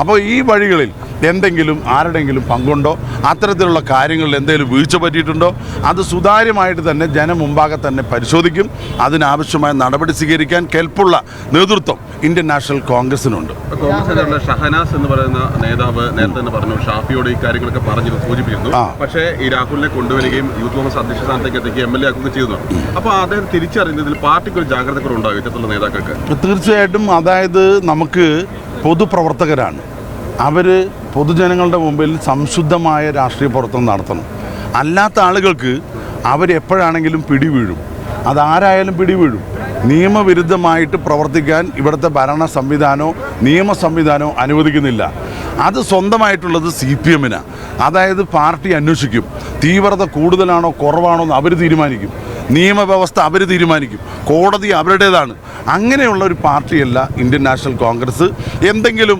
അപ്പോൾ ഈ വഴികളിൽ എന്തെങ്കിലും ആരുടെങ്കിലും പങ്കുണ്ടോ? അത്തരത്തിലുള്ള കാര്യങ്ങളിൽ എന്തെങ്കിലും വീഴ്ച പറ്റിയിട്ടുണ്ടോ? അത് സുതാര്യമായിട്ട് തന്നെ ജനം മുമ്പാകെ തന്നെ പരിശോധിക്കും. അതിനാവശ്യമായ നടപടി സ്വീകരിക്കാൻ കെൽപ്പുള്ള നേതൃത്വം ഇന്ത്യൻ നാഷണൽ കോൺഗ്രസിനുണ്ട്. ഷഹനാസ് എന്ന് പറയുന്ന നേതാവ് നേരത്തെ തന്നെ പറഞ്ഞു ഷാഫിയോട് ഈ കാര്യങ്ങളൊക്കെ പറഞ്ഞു സൂചിപ്പിക്കുന്നു പക്ഷേ ഈ രാഹുലിനെ കൊണ്ടുവരികയും യൂത്ത് കോൺഗ്രസ് അധ്യക്ഷ സ്ഥാനത്തേക്ക് എത്തിക്കുകയും എം എൽ എ ആക്കുകയും ചെയ്തു അപ്പോൾ അദ്ദേഹം തിരിച്ചറിഞ്ഞതിൽ പാർട്ടിക്ക് ഒരു ജാഗ്രത കുറവുണ്ടാകും ഇത്തരത്തിലുള്ള നേതാക്കൾക്ക്? തീർച്ചയായിട്ടും. അതായത് നമുക്ക് പൊതുപ്രവർത്തകരാണ്. അവർ പൊതുജനങ്ങളുടെ മുമ്പിൽ സംശുദ്ധമായ രാഷ്ട്രീയ പ്രവർത്തനം നടത്തണം. അല്ലാത്ത ആളുകൾക്ക് അവരെപ്പോഴാണെങ്കിലും പിടിവീഴും. അതാരായാലും പിടിവീഴും. നിയമവിരുദ്ധമായിട്ട് പ്രവർത്തിക്കാൻ ഇവിടുത്തെ ഭരണ സംവിധാനമോ നിയമ സംവിധാനമോ അനുവദിക്കുന്നില്ല. അത് സ്വന്തമായിട്ടുള്ളത് സി പി എമ്മിനാണ് അതായത് പാർട്ടി അന്വേഷിക്കും. തീവ്രത കൂടുതലാണോ കുറവാണോ എന്ന് അവർ തീരുമാനിക്കും. നിയമവ്യവസ്ഥ അവർ തീരുമാനിക്കും. കോടതി അവരുടേതാണ്. അങ്ങനെയുള്ള ഒരു പാർട്ടിയല്ല ഇന്ത്യൻ നാഷണൽ കോൺഗ്രസ്. എന്തെങ്കിലും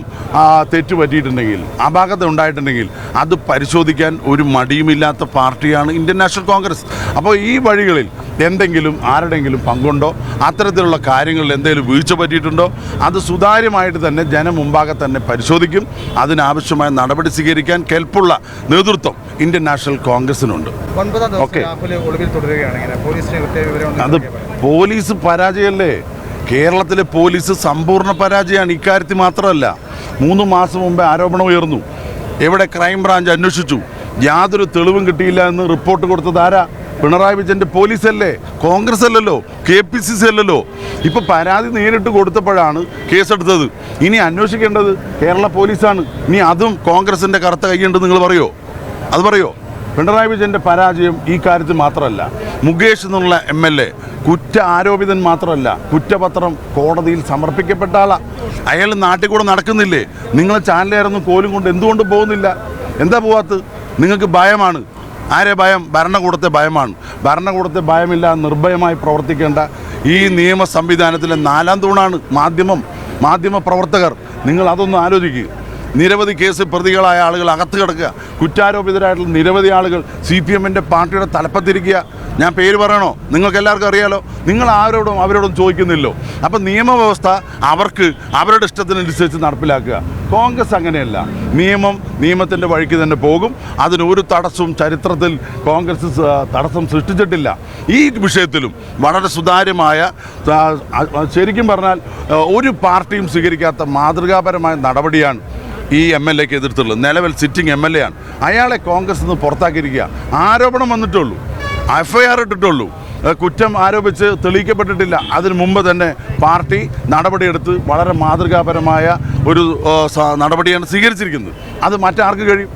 തെറ്റ് പറ്റിയിട്ടുണ്ടെങ്കിൽ അപാകത ഉണ്ടായിട്ടുണ്ടെങ്കിൽ അത് പരിശോധിക്കാൻ ഒരു മടിയുമില്ലാത്ത പാർട്ടിയാണ് ഇന്ത്യൻ നാഷണൽ കോൺഗ്രസ്. അപ്പോൾ ഈ വഴികളിൽ എന്തെങ്കിലും ആരുടെങ്കിലും പങ്കുണ്ടോ? അത്തരത്തിലുള്ള കാര്യങ്ങളിൽ എന്തെങ്കിലും വീഴ്ച പറ്റിയിട്ടുണ്ടോ? അത് സുതാര്യമായിട്ട് തന്നെ ജനം മുമ്പാകെ തന്നെ പരിശോധിക്കും. അതിനാവശ്യമായ നടപടി സ്വീകരിക്കാൻ കെൽപ്പുള്ള നേതൃത്വം ഇന്ത്യൻ നാഷണൽ കോൺഗ്രസിനുണ്ട്. ഓക്കെ. അത് പോലീസ് പരാജയമല്ലേ കേരളത്തിലെ പോലീസ് സമ്പൂർണ പരാജയമാണ്. ഇക്കാര്യത്തിൽ മാത്രമല്ല മൂന്ന് മാസം മുമ്പേ ആരോപണം ഉയർന്നു. എവിടെ ക്രൈംബ്രാഞ്ച് അന്വേഷിച്ചു. യാതൊരു തെളിവും കിട്ടിയില്ല എന്ന് റിപ്പോർട്ട് കൊടുത്തത് ആരാ? പിണറായി വിജയന്റെ പോലീസല്ലേ? കോൺഗ്രസ് അല്ലല്ലോ കെ പി സി സി അല്ലല്ലോ? ഇപ്പോൾ പരാതി നേരിട്ട് കൊടുത്തപ്പോഴാണ് കേസെടുത്തത്. ഇനി അന്വേഷിക്കേണ്ടത് കേരള പോലീസാണ്. ഇനി അതും കോൺഗ്രസിന്റെ കറുത്ത കൈയുണ്ടെന്ന് നിങ്ങൾ പറയോ? അത് പറയോ? പിണറായി വിജയന്റെ പരാജയം ഈ കാര്യത്തിൽ മാത്രമല്ല. മുകേഷ് എന്നുള്ള എം എൽ എ കുറ്റ ആരോപിതൻ മാത്രമല്ല കുറ്റപത്രം കോടതിയിൽ സമർപ്പിക്കപ്പെട്ട ആളാണ് അയാൾ നാട്ടിൽ കൂടെ നടക്കുന്നില്ലേ? നിങ്ങളെ ചാനലുകാരൊന്നും കോലും കൊണ്ട് എന്തുകൊണ്ട് പോകുന്നില്ല? എന്താ പോവാത്ത നിങ്ങൾക്ക് ഭയമാണ്. ആരെ ഭയം? ഭരണകൂടത്തെ ഭയമാണ്. ഭരണകൂടത്തെ ഭയമില്ല നിർഭയമായി പ്രവർത്തിക്കേണ്ട ഈ നിയമ സംവിധാനത്തിലെ നാലാം തൂണാണ് മാധ്യമം മാധ്യമ പ്രവർത്തകർ. നിങ്ങൾ അതൊന്ന് ആലോചിക്കുക നിരവധി കേസ് പ്രതികളായ ആളുകൾ അകത്ത് കിടക്കുക. കുറ്റാരോപിതരായിട്ടുള്ള നിരവധി ആളുകൾ സി പി എമ്മിന്റെ പാർട്ടിയുടെ തലപ്പത്തിരിക്കുക. ഞാൻ പേര് പറയണോ? നിങ്ങൾക്ക് എല്ലാവർക്കും അറിയാലോ. നിങ്ങൾ ആരോടും അവരോടും ചോദിക്കുന്നില്ലോ. അപ്പം നിയമവ്യവസ്ഥ അവർക്ക് അവരുടെ ഇഷ്ടത്തിനനുസരിച്ച് നടപ്പിലാക്കുക. കോൺഗ്രസ് അങ്ങനെയല്ല. നിയമം നിയമത്തിന്റെ വഴിക്ക് തന്നെ പോകും. അതിനൊരു തടസ്സവും ചരിത്രത്തിൽ കോൺഗ്രസ് തടസ്സം സൃഷ്ടിച്ചിട്ടില്ല. ഈ വിഷയത്തിലും വളരെ സുതാര്യമായ ശരിക്കും പറഞ്ഞാൽ ഒരു പാർട്ടിയും സ്വീകരിക്കാത്ത മാതൃകാപരമായ നടപടിയാണ് ഈ എം എൽ എക്ക് എതിർത്തുള്ളത്. നിലവിൽ സിറ്റിംഗ് എം എൽ എ ആണ്. അയാളെ കോൺഗ്രസ് നിന്ന് പുറത്താക്കിയിരിക്കുക. ആരോപണം വന്നിട്ടുള്ളൂ എഫ് ഐ ആർ ഇട്ടിട്ടുള്ളൂ. കുറ്റം ആരോപിച്ച് തെളിയിക്കപ്പെട്ടിട്ടില്ല. അതിനു മുമ്പ് തന്നെ പാർട്ടി നടപടിയെടുത്ത് വളരെ മാതൃകാപരമായ ഒരു നടപടിയാണ് സ്വീകരിച്ചിരിക്കുന്നത്. അത് മറ്റാർക്ക് കഴിയും?